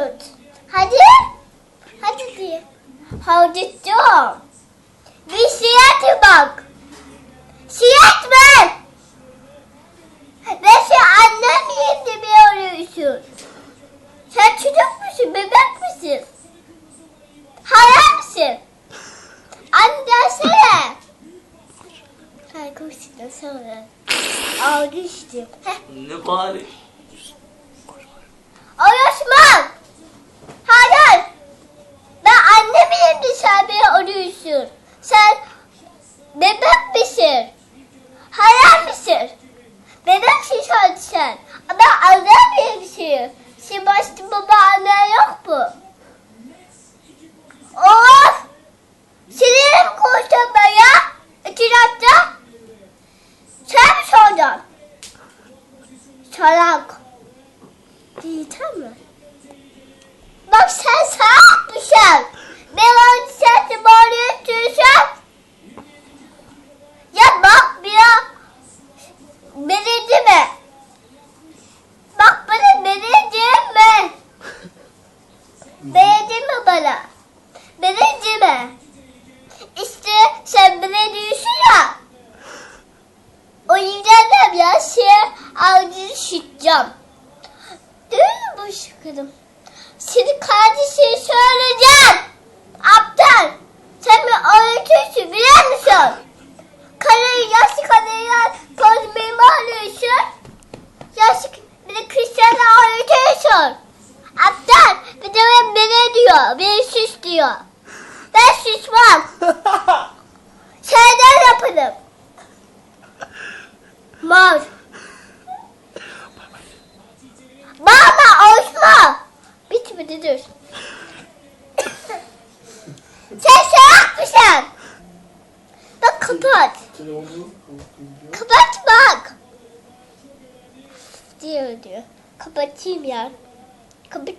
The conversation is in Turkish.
tut. Hadi. Hadi diye. Hadi tut. Bir siyah bak. Siyah ver. Ve sen annem yerinde bir arıyorsun. Sen çocuk musun? Bebek misin? Hayal mısın? Anne gelsene. Sen konuştun sonra. Aldı işte. Ne bari? Arasman. Hayır. Ben annemin yerinde sen beni arıyorsun. Sen bebek misin? Hayal misin? Sen sen. Ben annem misin? Sen başta baba anne yok mu? Of! Sinirim konuştum ben ya. İki dakika. Sen mi sordun? Salak. Değil mi? Bak sen salak mısın? Ben onu sesi bağırıyorsun. Ya bak bir ya. Beni değil mi? Bak bana beni değil mi? Beni değil mi bana? Beni değil mi? İşte sen beni diyorsun ya. O şey ağzını şişeceğim. Değil mi bu şıkırım? Seni kardeşine söyleyeceğim. Aptal. Sen mi öğretiyorsun biliyor musun? Karayı yaşlı karayı pozmayı alıyorsun? Yaşlı bir de Cristiano öğretiyorsun. Aptal. Bir de ben beni diyor. Beni sus diyor. Ben susmam. Mal. Bağırma Osman. Bitmedi dur. Sen salak mısın? Bak kapat. Kapat bak. Diyor diyor. Kapatayım ya. Kapatayım.